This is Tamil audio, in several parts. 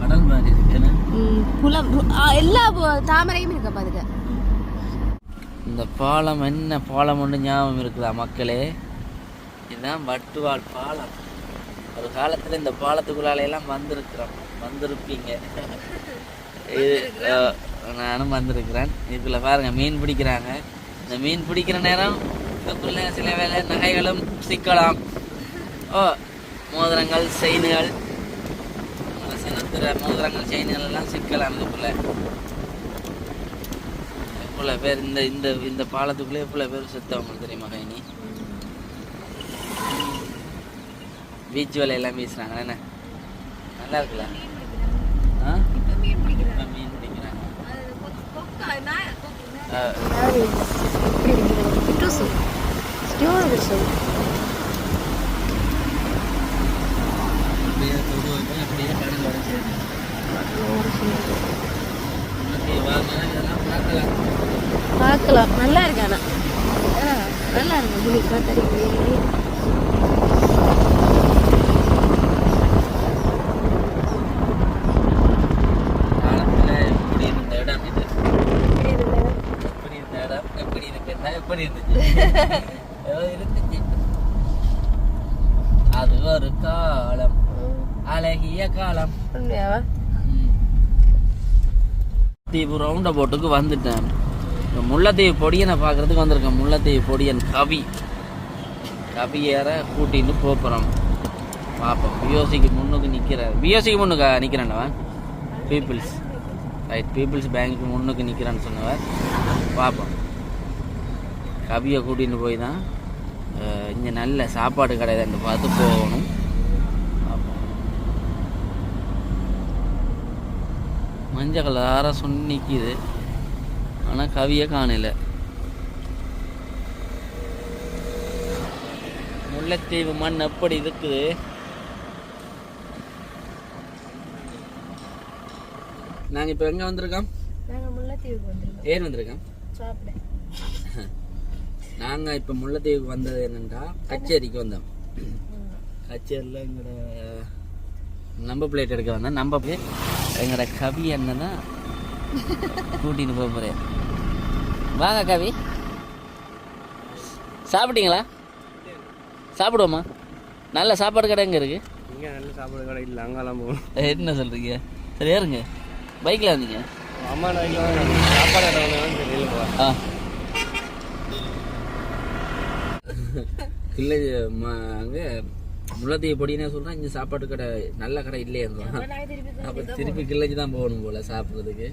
கடல் மாதிரி இருக்கேன்னு ம், குளம் ஆ, எல்லா தாமரையும் இருக்கப்பா அதுக்கு இந்த பாலம் என்ன பாலம் ஒன்று ஞாபகம் இருக்குதா மக்களே? இதுதான் வட்டுவாள் பாலம். ஒரு காலத்தில் இந்த பாலத்துக்குள்ளால எல்லாம் வந்திருக்கிறோம். வந்திருப்பீங்க. இது நானும் வந்திருக்கிறேன். இதுக்குள்ள பாருங்க மீன் பிடிக்கிறாங்க. இந்த மீன் பிடிக்கிற நேரம் இதுக்குள்ள சில வேளை நகைகளும் சிக்கலாம். ஓ மோதிரங்கள் செயின்கள். சின்னத்திர மோதிரங்கள் செயின்கள் எல்லாம் சிக்கலாம் இதுக்குள்ள. எவ்வளோ பேர் இந்த இந்த இந்த பாலத்துக்குள்ளே எவ்வளோ பேர் செத்தவங்க தெரியுமா கைனி பீச் வேலை எல்லாம் வீசுறாங்க என்ன? நல்லா இருக்குல்ல? ஆ? மீன் பிடிக்கிறாங்க. ஆ, யாரு? எப்படி இருக்கிறது? பார்க்கலாம். நல்லா இருக்கு நல்லா இருக்கு. புளி காத்தடி எப்படி இருந்த இடம் இது எப்படி இருந்த இடம் எப்படி இருக்குன்னா எப்படி இருந்துச்சு ஏதோ இருந்துச்சு அது ஒரு காலம் அழகிய காலம். உண்மையாவா தீவு ரவுண்ட போட்டுக்கு வந்துட்டேன். இந்த முல்லைத்தீவு பொடியனை பார்க்கறதுக்கு வந்திருக்கேன். முல்லைத்தீவு பொடியன் கவி. கவி ஏற கூட்டின்னு போப்புறோம் பார்ப்போம் பிஓசிக்கு முன்னுக்கு நிற்கிறார் பிஓசிக்கு முன்னுக்கு நிற்கிறேன்டவன் பீப்புள்ஸ் ரைட் பீப்புள்ஸ் பேங்க்கு முன்னுக்கு நிற்கிறான்னு சொன்னவர். பார்ப்போம் கவியை கூட்டின்னு போய் தான் இங்கே நல்ல சாப்பாடு கடை தான் பார்த்து போகணும் பார்ப்போம் மஞ்சள் கலராக சொன்னி நிற்கிது ஆனால் கவியை காணல. முல்லைத்தீவு மண் எப்படி இருக்குது நாங்கள் இப்போ எங்கே வந்திருக்கோம்? ஏன் வந்திருக்கோம்? நாங்கள் இப்போ முல்லைத்தீவுக்கு வந்தது என்னென்னா கச்சேரிக்கு வந்தோம். கச்சேரியில் எங்களோட நம்ப பிளேட் எடுக்க வந்தேன் நம்ப பிளேட் எங்களோட கவி அண்ணன் தான் கூட்டின்னு போக போகிறேன் வாங்க கவி. சாப்பிட்டீங்களா? சாப்பிடுவோமா? நல்ல சாப்பாடு கடை எங்கே இருக்கு? இங்கே நல்ல சாப்பாடு கடை இல்லை அங்கெல்லாம் போகணும். என்ன சொல்கிறீங்க சரி ஏறுங்க. பைக்கில் வந்தீங்க. அம்மா நாய்க்கு சாப்பாடு கடை வந்தாலும் தெரியல ஆ. இல்லை அங்கே முள்ளத்தீவு பொடினே சொல்கிறேன் இங்கே சாப்பாடு கடை நல்ல கடை இல்லையேன்னு அப்போ திருப்பி கிள்ளஞ்சி தான் போகணும் போல சாப்பிட்றதுக்கு.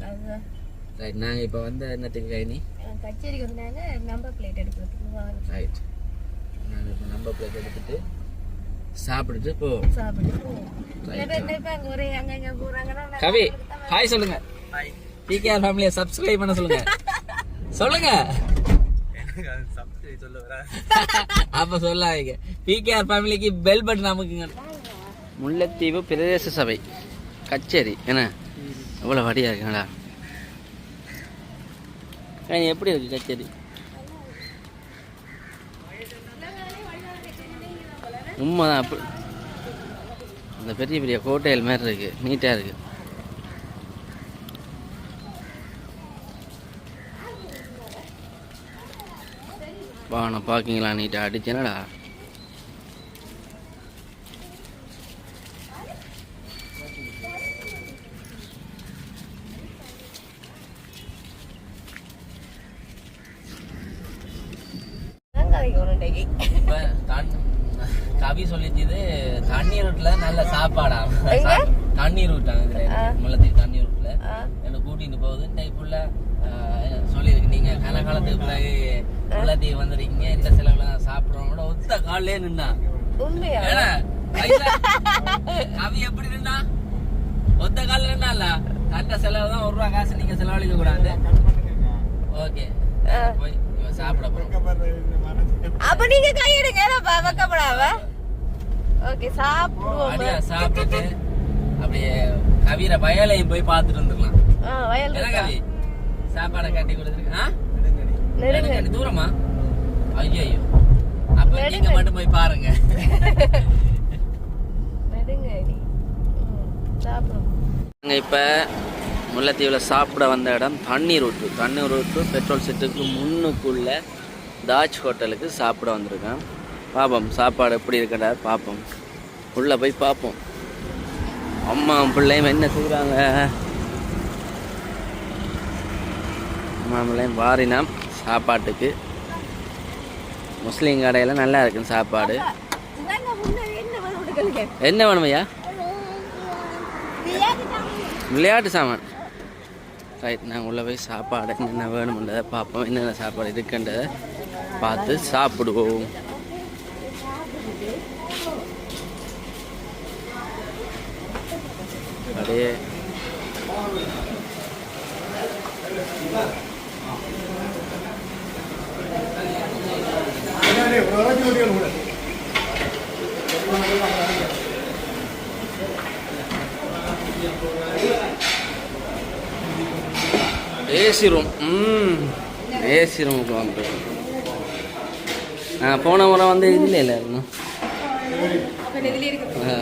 ரைட் நாங்கள் இப்போ வந்த என்னத்துக்கு கைனி கச்சேரிக்கு வந்தாங்க நம்பர் பிளேட் எடுக்கிறதுக்கு. ரைட் நாங்கள் இப்போ நம்பர் பிளேட் எடுத்துட்டு சாப்பிட்டுட்டு போவோம். சாப்பிட்டு கவி ஹாய் சொல்லுங்க. பிகேஆர் ஃபேமிலியை சப்ஸ்கிரைப் பண்ண சொல்லுங்க. சொல்லுங்க. அப்ப சொல்லாதீங்க. பிகேஆர் ஃபேமிலிக்கு பெல் பட்டன் அமுக்குங்க. முல்லைத்தீவு பிரதேச சபை. கச்சேரி. என்ன? எவ்வளோ வடியா இருக்குங்களா? எப்படி இருக்கு கச்சேரி? உண்மைதான். அப்படி அந்த பெரிய பெரிய கோட்டைகள் மாதிரி இருக்கு. நீட்டாக பா நான் பார்க்கிங்களா நீட்டாக அடிச்சேனடா இப்ப தண்- கவி சொல்லிச்சது தண்ணீர் ரூட்ல நல்ல சாப்பாடா எங்க? தண்ணீர் ரூட்டாங்க இதுல ஆ. முல்லத்தீவு தண்ணீர் ரூட்ல ஆ. என்ன கூட்டிட்டு போகுது இந்த இப்புள்ள சொல்லியிருக்கு நீங்க கனகாலத்துக்கு பிறகு முல்லத்தீவு வந்துருக்கீங்க இந்த செலவுல நான் சாப்பிடுறோம் கூட ஒத்த நின்னா உண்மையா? கவி எப்படி நின்னா ஒத்த காலில் நின்னால? தண்ட செலவு தான் ஒரு ரூபா காசு நீங்க செலவழிக்க கூடாது. ஓகே. போய் சாப்பிட போறோம். அப்ப நீங்க கையெடுங்க வைக்கப்படாம ஓகே சாப்பிடுவோம் அடியா சாப்பிட்டுட்டு அப்படியே கவிர வயலையும் போய் பார்த்துட்டு வந்துடலாம்? கவி? சாப்பாடை கட்டி கொடுத்துருக்கு ஆ? நெடுங்க நெடுங்கடி. தூரமா? ஐயோ அப்ப நீங்க மட்டும் போய் பாருங்க. இப்போ முல்லைத்தீவில் சாப்பிட வந்த இடம் தண்ணீர் ஊற்று. தண்ணீர் ஊற்று பெட்ரோல் செட்டுக்கு முன்னுக்குள்ள தாஜ் ஹோட்டலுக்கு சாப்பிட வந்திருக்கேன் பார்ப்போம் சாப்பாடு எப்படி இருக்கடா பார்ப்போம் உள்ளே போய் பார்ப்போம் அம்மா பிள்ளையும் என்ன செய்கிறாங்க அம்மா பிள்ளையும் வாரினாம் சாப்பாட்டுக்கு முஸ்லீம் கடையில் நல்லா இருக்கும் சாப்பாடு. என்ன வேணுமையா? விளையாட்டு சாமான். ரைட் நாங்கள் உள்ளே போய் சாப்பாடு என்னென்ன வேணுமென்றதை பார்ப்போம். என்னென்ன சாப்பாடு இருக்குன்றதை பார்த்து சாப்பிடுவோம். அப்படியே ஏசி ரூம் ம் ஏசி ரூமுக்கு வந்து ஆ போன முறை வந்து இதில் இல்லை இன்னும். ஆ.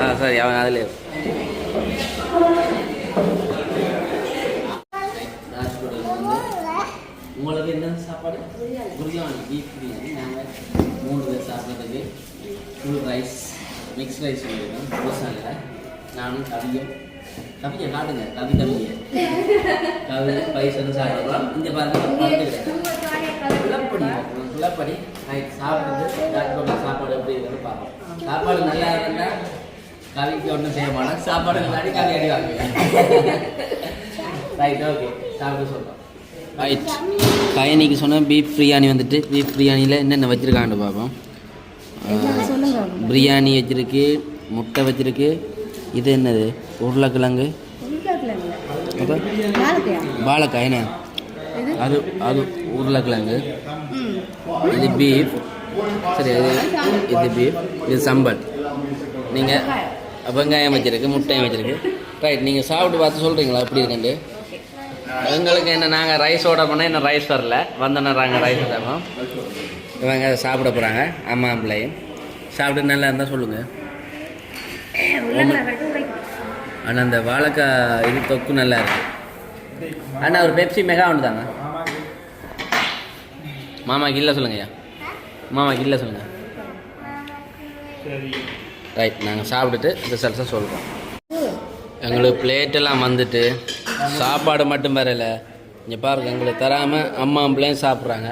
ஆ சரி அவன் அதில் உங்களுக்கு என்ன சாப்பாடு பிரியாணி பீஃப் பிரியாணி. நாங்கள் மூணு பேர் சாப்பிட்றதுக்கு ஃபுல் ரைஸ் மிக்ஸ் ரைஸ் பண்ணிருக்கோம் தோசையில் நானும் கவியும். கவியை காட்டுங்க. கவி கவியை கவி பைசன் சாப்பிடலாம் இந்த பாருங்க குளப்படி நைட் சாப்பிட்டு டாக்டரோட சாப்பாடு எப்படி இருக்குன்னு பார்ப்போம். சாப்பாடு நல்லா இருந்தா கவிக்கு ஒன்றும் செய்ய மாட்டோம் சாப்பாடு முன்னாடி கவி அடி ரைட் ஓகே சாப்பிட்டு சொல்கிறோம் ரைட் கயனிக்கு சொன்ன பீஃப் பிரியாணி வந்துட்டு பீஃப் பிரியாணியில் என்னென்ன வச்சுருக்காண்டு பார்ப்போம். பிரியாணி வச்சிருக்கு முட்டை வச்சிருக்கு. இது என்னது? உருளைக்கிழங்கு. வாழைக்காய்? என்ன? அது அது உருளைக்கிழங்கு. இது பீஃப் சரி இது இது பீஃப் இது சம்பல். நீங்கள் வெங்காயம். வச்சிருக்கு முட்டையும் வச்சிருக்கு. ரைட் நீங்கள் சாப்பிட்டு பார்த்து சொல்கிறீங்களா எப்படி இருக்குண்டு எங்களுக்கு என்ன நாங்கள் ரைஸ் ஓட போனால் என்ன ரைஸ் வரல. வந்தோன்னா நாங்கள் ரைஸ் தரோம் இவங்க சாப்பிட போகிறாங்க அம்மா பிள்ளையும். சாப்பிட்டு நல்லா இருந்தால் சொல்லுங்கள் ஆனால் அந்த வாழைக்காய் இது தொக்கு நல்லா இருக்கு. அண்ணா ஒரு பெப்சி மெகா ஒன்று தாங்க. மாமாக்கு இல்லை சொல்லுங்கய்யா மாமாக்கு இல்லை சொல்லுங்கள் ரைட் நாங்கள் சாப்பிட்டுட்டு ரிசல்ட்ஸை சொல்கிறோம் எங்களுக்கு பிளேட்டெல்லாம் வந்துட்டு சாப்பாடு மட்டும் வரல இங்கே பாருங்க எங்களுக்கு தராமல் அம்மா பிள்ளையும் சாப்பிட்றாங்க.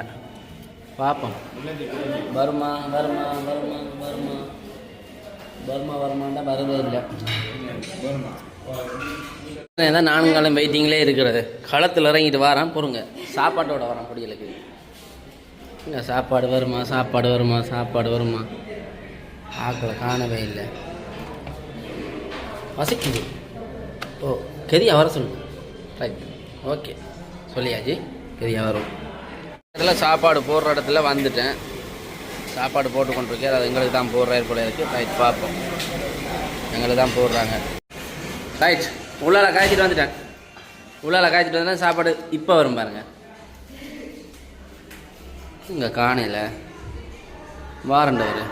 பார்ப்போம் வருமா வருமா வருமா வருமா? வருமா வருமாண்டா வரவே இல்லை. தான் நான்கு காலம் வெயிட்டிங்லே இருக்கிறது. களத்தில் இறங்கிட்டு வரான் பொறுங்க. சாப்பாட்டோட வரான் பிடிக்கலுக்கு இங்கே சாப்பாடு வருமா சாப்பாடு வருமா சாப்பாடு வருமா? ஆக்களை காணவே இல்லை. வசிக்குது. ஓ கெதியா வர சொல்லுங்க ரைட் ஓகே சொல்லியாச்சு. கெதியா வரும். இடத்துல சாப்பாடு போடுற இடத்துல வந்துட்டேன். சாப்பாடு போட்டு கொண்டிருக்கேன். அது எங்களுக்கு தான் போடுறாரு போல இருக்குது ரைட் பார்ப்போம். எங்களுக்கு தான் போடுறாங்க. ரைட் உள்ளால காய்ச்சிட்டு வந்துட்டேன். உள்ளால காய்ச்சிட்டு வந்தா சாப்பாடு இப்போ வரும் பாருங்க. இங்கே காணையில் வாரண்டவர்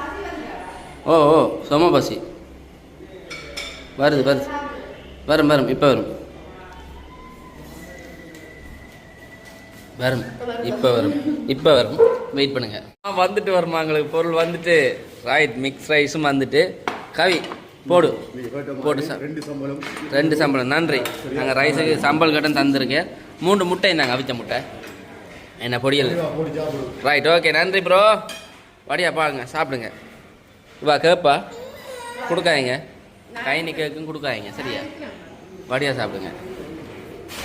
ஓ ஓ சொம பசி வருது வருது. வரும் வரும். இப்போ வரும். வரும். இப்போ வரும். இப்போ வரும். வெயிட் பண்ணுங்க. ஆ, வந்துட்டு வருமா எங்களுக்கு? பொருள் வந்துட்டு ரைட் மிக்ஸ் ரைஸும் வந்துட்டு. கவி போடு. போட்டு சார். ரெண்டு சம்பளம். நன்றி. நாங்கள் ரைஸுக்கு சம்பளம் கட்டம் தந்திருக்கேன். மூன்று முட்டை நாங்கள் அவிச்ச முட்டை? என்ன பொடியல்? ரைட் ஓகே நன்றி ப்ரோ வடியா பாருங்க சாப்பிடுங்க. இவா கேப்பா? கொடுக்காதீங்க. கைனி கேக்கும் கொடுக்காதீங்க சரியா? வடியா சாப்பிடுங்க.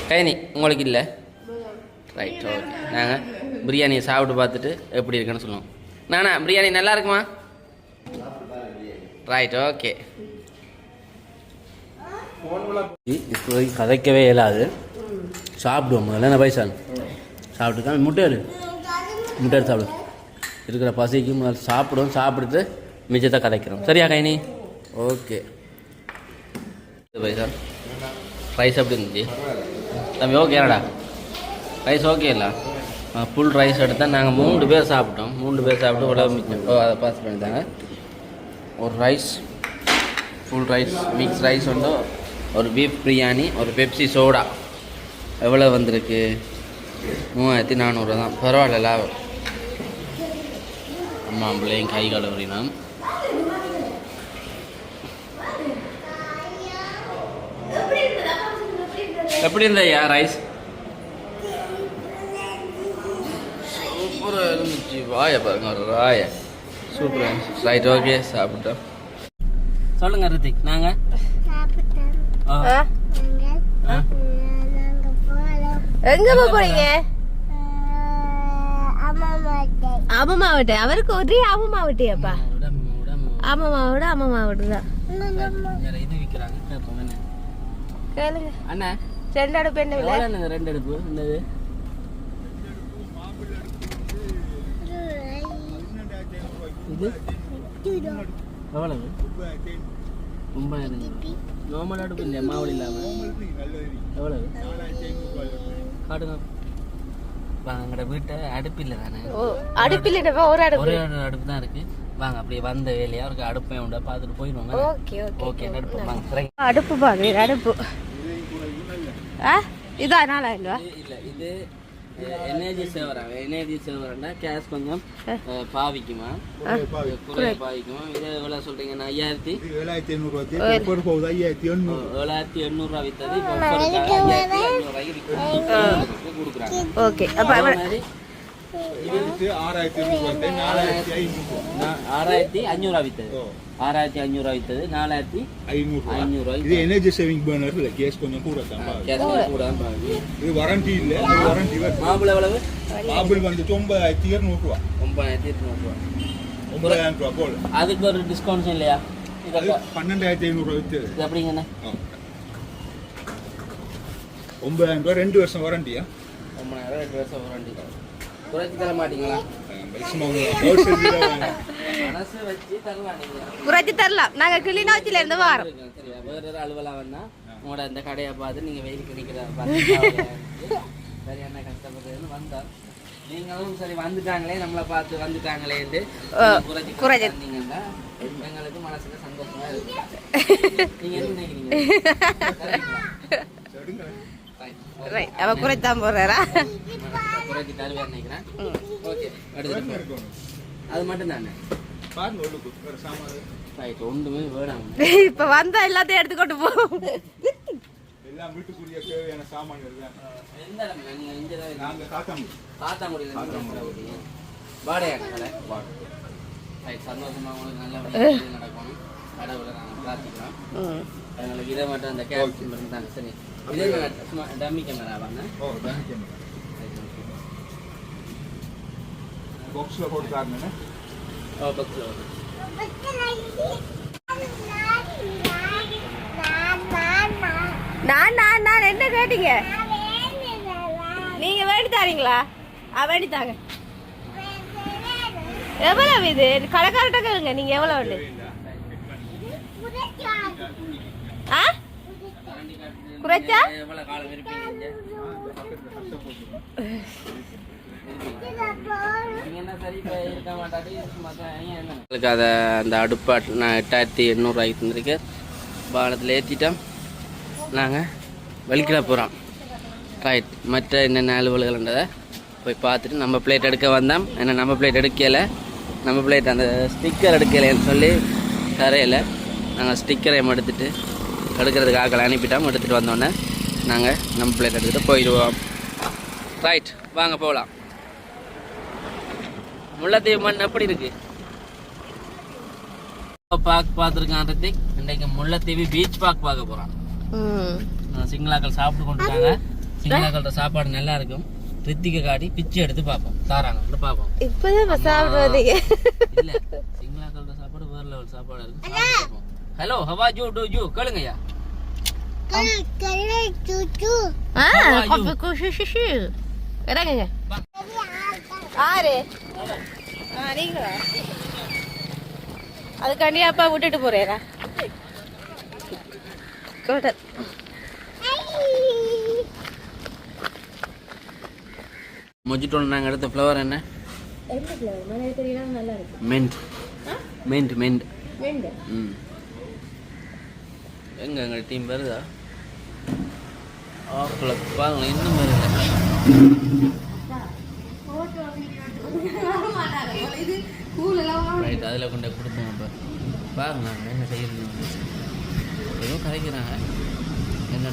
கைனி உங்களுக்கு இல்லை? ரைட் ஓகே நாங்கள் பிரியாணியை சாப்பிட்டு பார்த்துட்டு எப்படி இருக்குன்னு சொல்லுவோம். நானா பிரியாணி நல்லா இருக்குமா? ரைட் ஓகே இப்போ கதைக்கவே இயலாது. சாப்பிடுவோம் முதல்ல. என்ன பைசா சாப்பிட்டு தான் முட்டை எடு. முட்டை எடுத்து சாப்பிடு. இருக்கிற பசிக்கு முதல்ல சாப்பிடுவோம் சாப்பிட்டு மிச்சத்தை கதைக்கிறோம். சரியா கைனி? ஓகே பைசா ரைஸ் அப்படி இருந்துச்சு? தம்பி ஓகேடா ரைஸ் ஓகே இல்லை? ஃபுல் ரைஸ் எடுத்தால் நாங்கள் மூணு பேர் சாப்பிட்டோம். மூணு பேர் சாப்பிட்டு இவ்வளோ மிச்சம் ஓ அதை பாஸ் பண்ணிட்டாங்க. ஒரு rice full rice mix rice வந்து ஒரு பீஃப் பிரியாணி ஒரு பெப்சி சோடா எவ்வளோ வந்திருக்கு? மூவாயிரத்தி நானூறு தான். பரவாயில்ல லாபம் அம்மா பிள்ளையும் கை கழுவுறினோம் எப்படி ஐயா ரைஸ் சூப்பராக இருந்துச்சு வாய பாருங்க ஒரு ராய சூப்பராக ரைட் ஓகே சாப்பிட்டோம் சொல்லுங்க ரித்திக் நாங்க. எங்க போறீங்க அம்மா மாவட்டம் அவருக்கு ஒரே அம்மா மாவட்டியாப்பா உடம்பு, உடம்பு. அம்மா மாவட்டம் அம்மா மாவட்டம் தான் கேளுங்க அண்ணா ரெண்டு அடுப்பு என்ன ரெண்டு அடுப்பு என்னது இது? எவ்வளவு? ஒன்பதாயிரம் நார்மல் அடுப்பு இல்லையா மாவுள் இல்லாமல் எவ்வளவு? காட்டுங்க வாங்க எங்களோட வீட்டை அடுப்பு இல்லை தானே? ஓ அடுப்பில் என்னப்பா ஒரு அடுப்பு. ஒரே ஒரு அடுப்பு தான் இருக்கு. வாங்க அப்படியே வந்த வேலையா அடுப்பையும் உண்டா? பார்த்துட்டு போயிடுவாங்க ஓகே அடுப்பு வாங்க. அடுப்பு பாரு அடுப்பு. ஆ? இதா நாலாயிரம் ரூபா? இது இல்ல இது எனர்ஜி சேவர் எனர்ஜி சேவர்னா கேஸ் கொஞ்சம் பாவிக்குமா பாவிக்குமா இது எவ்வளவு சொல்றீங்கன்னா ஐயாயிரத்தி ஏழாயிரத்தி ஒரு போகுது ஐயாயிரத்தி எண்ணூறு ஏழாயிரத்தி எண்ணூறுரூவா வித்தது இப்போ ஐயாயிரத்தி விற்கிறாங்க கொடுக்குறாங்க ஓகே அப்ப இது ஆறாயிரத்தி ரூபாய்க்கு நாலாயிரத்தி ஐநூறு. ஆறாயிரத்தி அஞ்சூறுவா வித்தது. ஆறாயிரத்தி அஞ்சூறுவா வித்தது நாலாயிரத்தி ஐநூறு ஐநூறு இது எனர்ஜி சேவிங் பர்னர் இல்லை கேஸ் கொஞ்சம் கூட. கேஸ் கூட இது வாரண்டி இல்லை வாரண்டி மாப்பிள்ளை எவ்வளவு? ஆப்பிள் வந்துட்டு ஒன்பதாயிரத்தி இருநூறு ரூபா. ஒன்பதாயிரத்தி எட்நூறுவா ஒன்பதாயிரம் ரூபா போல. அதுக்கு ஒரு டிஸ்கவுண்ட்ஸ் இல்லையா? பன்னெண்டாயிரத்தி ஐநூறு ரூபா வித்து இது எப்படிங்கண்ணே ஒன்பதாயிரம் ரூபா ரெண்டு வருஷம் வாரண்டியா ஒன்பதாயிரம் ரெண்டு வருஷம் வாரண்டி குறைச்சி தர மாட்டீங்களா குறைச்சி தரலாம் நாங்க கிளிநொச்சில இருந்து வாரோம் வேற ஒரு அலுவலா உங்களோட இந்த கடையை பார்த்து நீங்க வெயிலுக்கு நிக்கிற பார்த்து சரி என்ன கஷ்டப்படுறதுன்னு வந்தா நீங்களும் சரி வந்துட்டாங்களே நம்மளை பார்த்து வந்துட்டாங்களேன்ட்டு குறைச்சி. தந்தீங்கன்னா எங்களுக்கு மனசுக்கு சந்தோஷமா இருக்கு நீங்க என்ன நினைக்கிறீங்க சரிங்களா? Right. ரைட் அவ குறைத்தான் போறாரா குறைச்சி தருவேன் நினைக்கிறேன். ஓகே. அது மட்டும் தானே? ரைட் ஒன்றுமே வேணாம். இப்ப வந்தா எல்லாத்தையும் எடுத்துக்கொண்டு போ. எல்லாம் வீட்டுக்குரிய தேவையான சாமான்கள் தான். எந்த இடம் நீங்க இங்கே தான் நாங்க காத்தாம காத்தாங்குடியில் வாடகை கடை? ரைட் சந்தோஷமா உங்களுக்கு நல்லபடியாக நடக்கணும். கடவுளை நாங்கள் பிரார்த்திக்கிறோம். எங்களுக்கு இதை மட்டும் அந்த கேப் இருந்தாங்க சரி. இதே டம்மி கேமரா வாங்க ஓ பக்ஸில் நான் நான் நான் என்ன கேட்டீங்க? நீங்க வேண்டி தாரீங்களா? ஆ வேண்டி தாங்க. எவ்வளவு இது? கடைக்காரட்ட கேளுங்க நீங்க எவ்வளவு வேண்டு ஆ? குறைச்சா? எங்களுக்கு அதை அந்த அடுப்பை நான் எட்டாயிரத்தி எண்ணூறுரூவாய்க்கு தந்திருக்கு வாகனத்தில் ஏற்றிட்டோம் நாங்கள் வெளிக்கிட போகிறோம் ரைட் மற்ற என்னென்ன அலுவல்கள்ன்றதை போய் பார்த்துட்டு நம்ம பிளேட் எடுக்க வந்தோம். ஏன்னா நம்ம பிளேட் எடுக்கலை. நம்ம பிளேட் அந்த ஸ்டிக்கர் எடுக்கலைன்னு சொல்லி தரையில் நாங்கள் ஸ்டிக்கரை எடுத்துட்டு எடுக்கிறதுக்கு ஆக்களை அனுப்பிட்டோம். எடுத்துகிட்டு வந்தோடனே நாங்கள் நம்ம பிளேட் எடுத்துகிட்டு போயிடுவோம். ரைட் வாங்க போகலாம். முல்லைத்தீவு மண் எப்படி இருக்கு? பார்க் பார்த்துருக்கான் ரித்திக் இன்றைக்கு முல்லைத்தீவு பீச் பார்க் பார்க்க போகிறான் ம். சிங்களாக்கள் சாப்பிட்டு கொண்டுட்டாங்க. சிங்களாக்களோட சாப்பாடு நல்லா இருக்கும். ரித்திகை காட்டி பிச்சு எடுத்து பார்ப்போம். தாராங்க பார்ப்போம். இப்பதான் சாப்பிடுவீங்க இல்ல சிங்களாக்களோட சாப்பாடு வேற லெவல் சாப்பாடு இருக்கும் hello how are you do you கேளுங்கய்யா. ஆ How are you? கொப்பு குஷுஷுஷு இறங்குங்க ஆறு ஆ நீங்களா அதுக்காண்டி அப்பா விட்டுட்டு போறேரா குடல் மொஜிட்டோல நாங்கள் எடுத்த ஃப்ளவர் என்ன என்ன ஃப்ளவர் மழை தெரியல நல்லா இருக்கு மென்ட் மென்ட் மென்ட் வெண்டு ம் எங்க எங்கள் டீம் வருதா ஆப்பில் பாருங்களேன் இன்னும் வருது ரைட் அதில் கொண்டு போய் கொடுப்போம் அப்போ. பாருங்க என்ன செய்யறது ஏதோ கதைக்கிறாங்க என்ன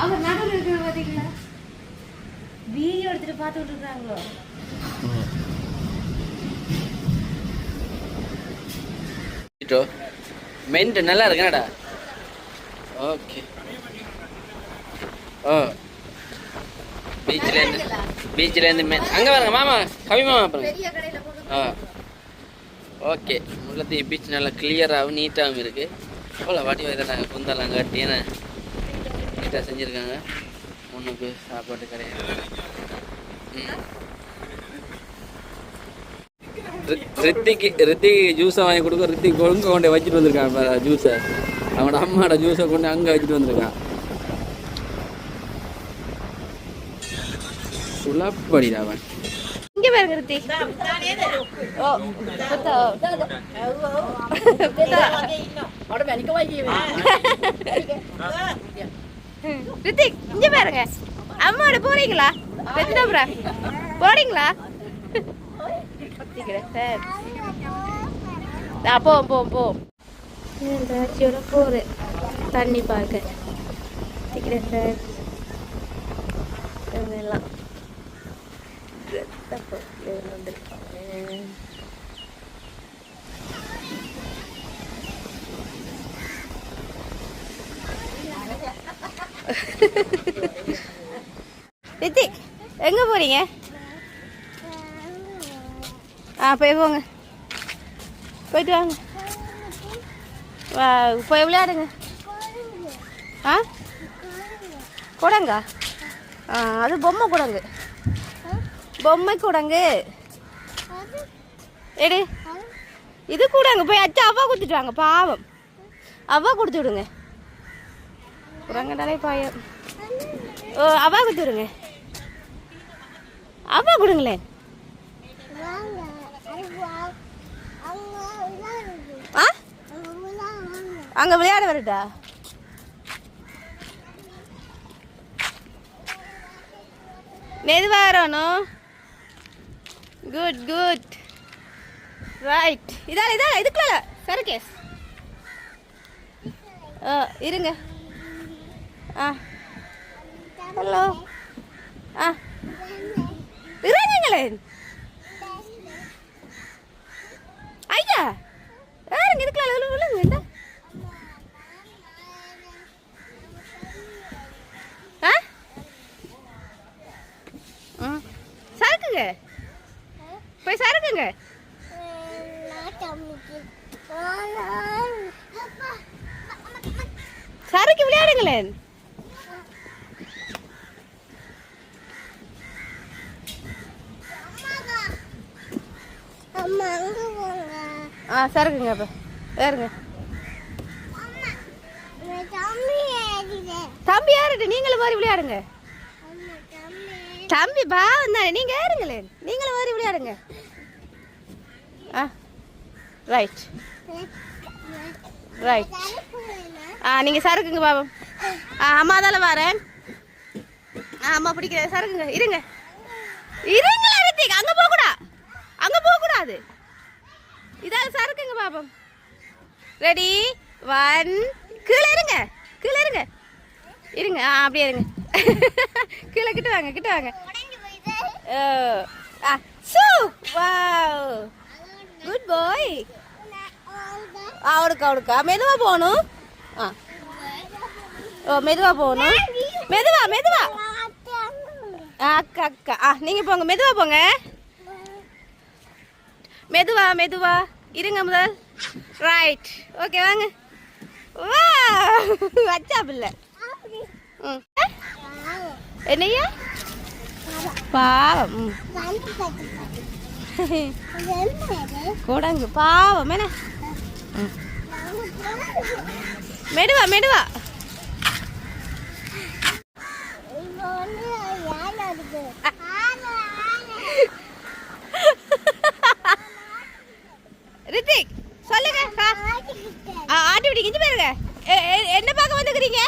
அவர் நடுவில் இருக்கிற பார்த்தீங்களா வீடியோ எடுத்துட்டு பார்த்துட்டு இருக்காங்களோ? மென்ட் நல்லா இருக்கேனடா ஓகே ஓ. பீச்சிலேருந்து பீச்சிலேருந்து மென் அங்கே பாருங்க மாமா கவி மாமா பாருங்க. ஆ. ஓகே முள்ளத்தி பீச் நல்லா கிளியராகவும் நீட்டாகவும் இருக்குது எவ்வளோ வாட்டி வைத்தாங்க குந்தெல்லாம் கட்டி என்ன நீட்டாக செஞ்சுருக்காங்க. ஒன்றுக்கு சாப்பாட்டு கிடையாது ம். ரித்- ரித்திக்கு ரித்திக்கு ஜூஸை வாங்கி கொடுக்க ரித்திக் கொழுங்க கொண்டு வச்சுட்டு வந்திருக்கான் ஜூஸை அவனோட அம்மாவோட ஜூஸை கொண்டு அங்கே வச்சுட்டு வந்திருக்கான். சுலப்படிடா அவன் இங்க பாருங்க ரித்தி ஓ புத்தா ரித்திக் இங்க பாருங்க. அம்மாவோட போறீங்களா? வெத்தினபுரா போறீங்களா? சார் போவோம் போவோம் போவோம். தாச்சியோட போகிறேன் தண்ணி பார்க்க சார் எல்லாம் வந்திருக்காங்க எங்க போறீங்க ஆ போய் போங்க போயிட்டு வாங்க வா போய் விளையாடுங்க ஆ குடங்கா ஆ அது பொம்மை குடங்கு பொம்மை கூடங்கு. எடு. இது கூடங்க. போய் அச்சா அவ்வா கொடுத்துட்டு வாங்க பாவம். அவ்வா கொடுத்து விடுங்க. குரங்கடாலே பாயம். ஓ அவ்வா கொடுத்து விடுங்க. அவ்வா கொடுங்களேன் ஆ? அங்க விளையாட வரட்டா? மெதுவா வரணும் குட் குட் ரைட் இதால இதா இதுக்குள்ள சரகேஸ் ஆ இருங்க. ஆ. ஹலோ ஆ. இறங்குங்களேன் ஐயா. யாருங்க இதுக்குள்ள விழு விழுங்க இந்த. ஆ? சரக்குங்க. போய் சறுக்குங்க சறுக்கு விளையாடுங்களேன். ஆ சறுக்குங்க அப்போ. ஏறுங்க. தம்பி யாருட்டு நீங்களும் மாதிரி விளையாடுங்க. தம்பி. பாவம் தானே நீங்க ஏறுங்களேன். நீங்களும் மாதிரி விளையாடுங்க. ரைட் ரைட் ஆ நீங்க சறுக்குங்க பாவம் ஆ அம்மா தானே வரேன். ஆ அம்மா பிடிக்கிற சறுக்குங்க இருங்க. இருங்களா ரித்திக். அங்க போக கூடா அங்க போக கூடாது இதால சறுக்குங்க பாப்போம் ரெடி ஒன் கீழே இருங்க. கீழே இருங்க. இருங்க. ஆ அப்படியே இருங்க. கீழே கிட்ட வாங்க கிட்ட வாங்க. ஆ சூ வாவ் குட் பாய் அவனுக்கு அவனுக்கா மெதுவா போகணும். ஆ. ஓ மெதுவா போகணும். மெதுவா மெதுவா. ஆ, அக்கா அக்கா. ஆ நீங்க போங்க. மெதுவா போங்க. மெதுவா மெதுவா. இருங்க முதல். ரைட் ஓகே வாங்க. வா வச்சா பிள்ளை ம். என்னையா பாவம். ம். குடங்கு பாவம் என்ன? ம். மெதுவா மெதுவா. ரித்திக் சொல்லுங்க ஆட்டி விட்டீங்க இங்க பாருங்க. என்ன பார்க்க வந்துக்கிறீங்க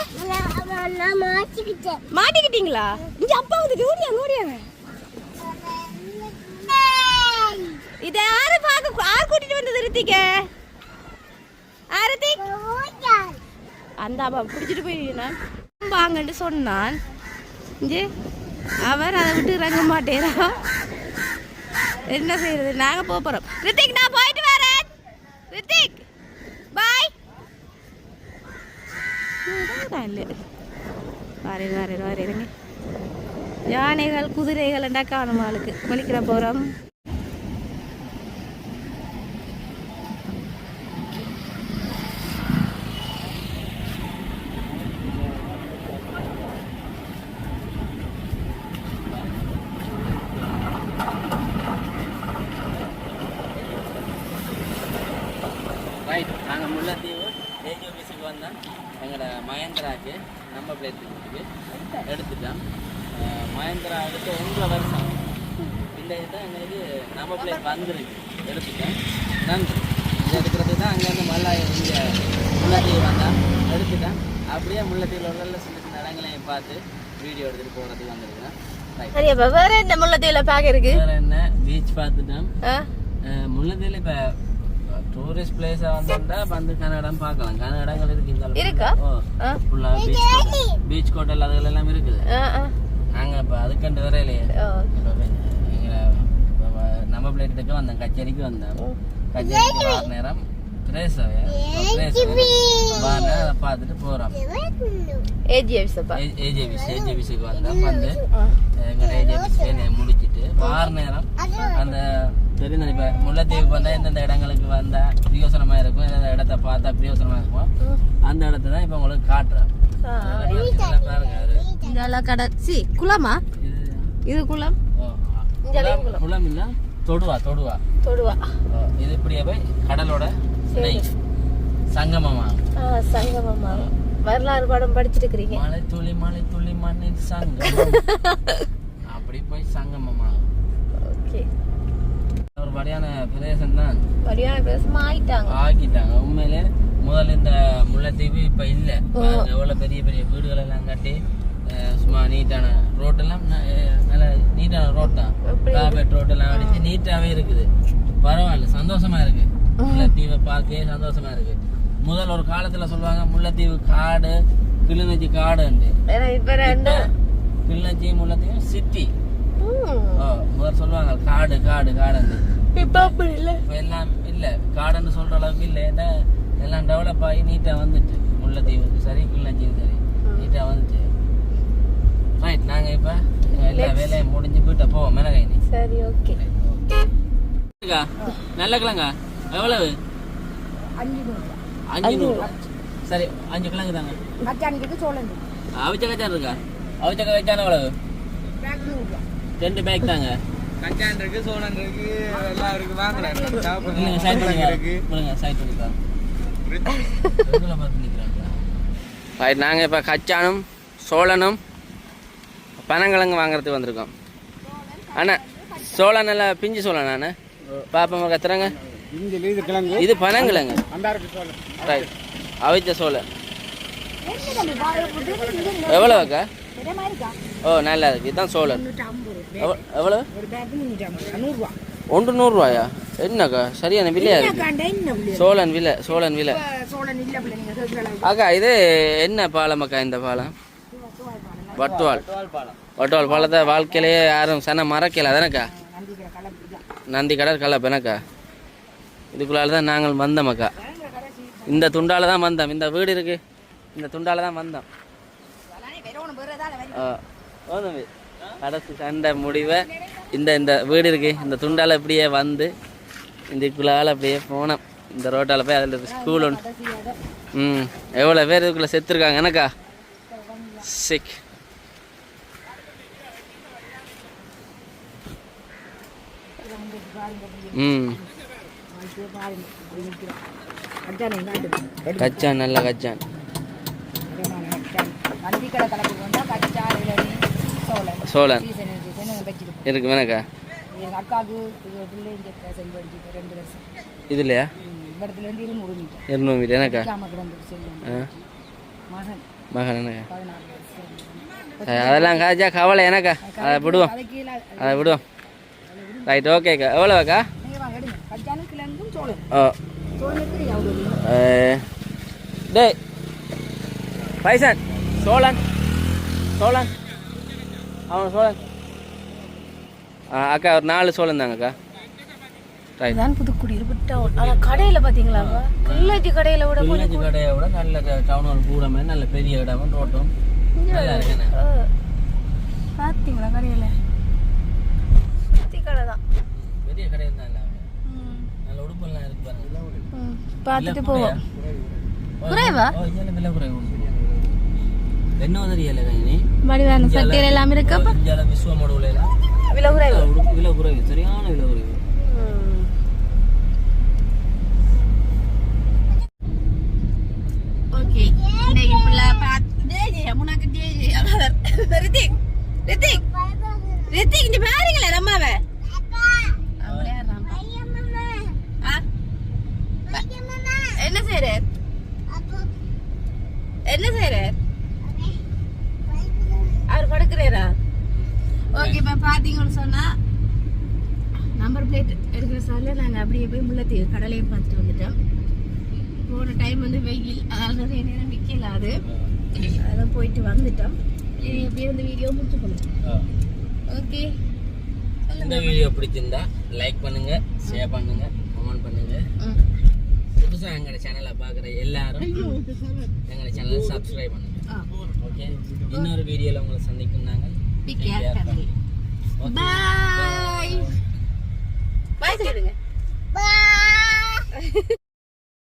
மாட்டிக்கிட்டீங்களா? இங்க அப்பா வந்து ஓடியாங்க ஓடியாங்க இத யாரு பார்க்க யார் கூட்டிட்டு வந்தது ரித்திக்க ஆரதிக் அந்த அப்பா பிடிச்சிட்டு போயிருந்தான் வாங்கன்னு சொன்னான். இஞ்சி அவர் அதை விட்டு இறங்க மாட்டேரா? என்ன செய்யறது நாங்க போக போறோம். ரித்திக் நான் போயிட்டு வரேன். ரித்திக் பாய் இல்லை வாரே வாரே வாரேங்க யானைகள் குதிரைகள் எல்லாம் காணும் ஆளுக்கு. மணிக்கிற போகிறோம் ரைட் நாங்கள் முல்லைத்தீவு ஏஜி ஆஃபீஸுக்கு வந்தோம் எங்களோட மகேந்திராக்கு நம்ம பிளேட்டுக்கு எடுத்துட்டோம். மகேந்திரா எடுத்து ஒன்றரை வருஷம். இந்த இதுதான் எங்களுக்கு நம்ம பிளேட் வந்திருக்கு. எடுத்துட்டேன் நன்றி. இது எடுக்கிறது தான் அங்கேருந்து மல்லாய இங்கே முல்லைத்தீவு வந்தோம் எடுத்துட்டேன் அப்படியே முல்லைத்தீவில் உள்ள சின்ன சின்ன இடங்களையும் பார்த்து வீடியோ எடுத்துகிட்டு போகிறதுக்கு வந்திருக்கேன் வேற என்ன முள்ளத்தீவில் பார்க்க இருக்கு? வேறு என்ன? பீச் பார்த்துட்டோம். முள்ளந்தியில் இப்போ டூரிஸ்ட் பிளேஸாக வந்தோம்னா வந்து கன்னடம் பார்க்கலாம். கன்னடங்கள் இருக்கு இந்த இருக்கா? ஓ ஆ. ஃபுல்லாக பீச் பீச் ஹோட்டல் அதுகள் எல்லாம் இருக்குது. ஆ ஆ. நாங்கள் இப்போ அதுக்கண்டு இப்போ எங்களை நம்ம பிளேட்டுக்கு வந்தோம் கச்சேரிக்கு வந்தோம். கச்சேரிக்கு வார நேரம் பிரேசவே பிரேசவே வார பார்த்துட்டு போகிறோம் ஏஜிஎஃப்ஸ் அப்பா ஏஜேபிஸ் ஏஜேபிஸுக்கு வந்தோம். வந்து எங்களோட வேலையை முடிச்சிட்டு வார நேரம் அந்த தெரிந்த இப்போ முல்லைத்தீவுக்கு வந்தால் எந்தெந்த இடங்களுக்கு வந்தால் பிரியோசனமாக இருக்கும் எந்தெந்த இடத்த பார்த்தா பிரியோசனமாக இருக்கும்? அந்த இடத்த தான் இப்போ உங்களுக்கு காட்டுறேன். இதெல்லாம் குளமா? இது. குளம்? குளம் இல்லை தொடுவா தொடுவா. தொடுவா. இது இப்படியே போய் கடலோட சங்கமமா? சங்கமமா. வரலாறு படம் படிச்சிட்டு இருக்கிறீங்க மலை துளி மலை துளி மண்ணின் சங்கமம். அப்படி போய் சங்கமமா? ஓகே. வழியான பிரதேசம் தான் வடிவான பேசமா ஆயிட்டாங்க. ஆக்கிட்டாங்க. உண்மையிலே முதல்ல இந்த முல்லைத்தீவு இப்ப இல்ல. எவ்வளவு பெரிய பெரிய வீடுகள் எல்லாம் கட்டி சும்மா நீட்டான ரோட்டெல்லாம் நல்ல நீட்டான ரோட் தான். கார்பெட் ரோட்டெல்லாம் அடிச்சு நீட்டாவே இருக்குது. பரவாயில்ல சந்தோஷமா இருக்கு. முல்லைத்தீவை பார்க்கவே சந்தோஷமா இருக்கு. முதல் ஒரு காலத்துல சொல்லுவாங்க முல்லைத்தீவு காடு கிளிநொச்சி ரெண்டு கிளிநொச்சி முல்லைத்தீவு சிட்டி. முதல் சொல்லுவாங்க காடு காடு காடுன்னு இப்ப அப்படி இல்ல. இப்போ எல்லாம் இல்லை. காடுன்னு சொல்ற அளவுக்கு இல்லை. ஏன்னா எல்லாம் டெவலப் ஆகி நீட்டாக வந்துட்டு முல்லைத்தீவுக்கு சரி கிளிநொச்சியும் சரி. நீட்டாக வந்துட்டு ரைட் நாங்கள் இப்போ எல்லா வேலையும் முடிஞ்சு வீட்டை போவோம். மிளகை நீ. சரி ஓகே இருக்கா நல்ல கிழங்கா? எவ்வளவு? அஞ்சு நூறு சரி அஞ்சு கிழங்கு தாங்க. அவிச்ச கச்சான் இருக்கா? அவிச்ச கச்சான் எவ்வளவு? ரெண்டு பேக் தாங்க. கச்சான் இருக்கு சோழன் இருக்கு எல்லாம் இருக்கு. வாங்குறேன் இல்லைங்க சைட் பண்ணி கொடுங்க சைட் பண்ணி ரைட் நாங்கள் இப்போ கச்சானும் சோழனும் பனங்கிழங்கு வாங்குறதுக்கு வந்திருக்கோம். அண்ணா சோளம் நல்லா பிஞ்சு சோளம் அண்ணா பாப்பா கத்துறாங்க இது கிழங்கு. இது பனங்கிழங்கு. அந்த இருக்கு சோழன் ரைட் அவிச்ச சோளம் எவ்வளோ அக்கா ஓ நல்லா இருக்கு. இதுதான் எவ்வ- எவ்வளோ ஒன்று நூறுரூவாயா? என்னக்கா? சரியான விலையா இருக்கு. சோழன் விலை சோழன் விலை. அக்கா இது என்ன பாலம் அக்கா இந்த பாலம்? வட்டுவால். வட்டுவால் பாலத்தை வாழ்க்கையிலேயே யாரும் சன மறக்கல அதானக்கா? நந்தி கடல் கலப்பு எனக்கா இதுக்குள்ளால தான் நாங்கள் வந்தோம் அக்கா. இந்த துண்டால தான் வந்தோம். இந்த வீடு இருக்கு. இந்த துண்டால தான் வந்தோம். ஆ. கடைசி சண்டை முடிவை இந்த இந்த வீடு இருக்கு இந்த துண்டால் இப்படியே வந்து இந்த இதுக்குள்ளால அப்படியே போனோம். இந்த ரோட்டால் போய் அதில் ஸ்கூல் ஒன்று ம் எவ்வளோ பேர் இதுக்குள்ளே செத்துருக்காங்க எனக்கா? சிக். ம். கச்சான் கச்சான். நல்ல கச்சான். சோழன். இருக்கு வேணக்கா இது இருந்து இருநூறு மீட்டர். எனக்கா மகன். சரி, அதெல்லாம் காய்ச்சா கவலை எனக்கா அதை விடுவோம். அதை விடுவோம். ரைட் ஓகேக்கா எவ்வளோக்கா? ஓ. டேய். பைசன். சோழன். சோழன். அவன் சோழன் அக்கா ஒரு நாலு சோழன் தாங்கக்கா இதுதான் புதுக்குடி இருபட்டவுன் ஆனால் கடையில் பார்த்தீங்களாப்பா கிள்ளச்சி கடையில் விட வில்லேஜ் கடையை விட நல்ல டவுன் ஹால் கூடமே நல்ல பெரிய இடமும் ரோட்டும் நல்லா இருக்குண்ணே. பார்த்தீங்களா கடையில்? சுற்றி கடை தான். பெரிய கடை தான் நல்ல உடுப்பெல்லாம் இருக்கு பாருங்க. பார்த்துட்டு போவோம்? குறைவா? விலை குறைவு ஓகே இன்னைக்கு ஃபுல்லா பார்த்து ரித்திக் ரித்திக் ரித்திக் இங்க பாருங்களே நம்மாவ என்ன செய்யற என்ன செய்யற அவர் படுக்கிறேரா ஓகே இப்போ பார்த்தீங்கன்னு சொன்னா நம்பர் பிளேட் எடுக்கிற சாரில் நாங்கள் முள்ளத்தீவு கடலையும் பார்த்துட்டு வந்துட்டோம் போன டைம் வந்து வெயில் அதனால நிறைய நேரம் நிற்கல அது. அதெல்லாம் போயிட்டு வந்துட்டோம். எப்படியும் இந்த வீடியோ முடிச்சுக்கணும். ஓகே இந்த வீடியோ பிடிச்சிருந்தா லைக் பண்ணுங்க ஷேர் பண்ணுங்க கமெண்ட் பண்ணுங்க. ம். புதுசா எங்களோட சேனலை பார்க்குற எல்லாரும் எங்களோட சேனலை சப்ஸ்கிரைப் பண்ணுங்க. ஓகே இன்னொரு வீடியோல உங்களை சந்திக்கும் நாங்கள். பாய் பாய் சொல்லிடுங்க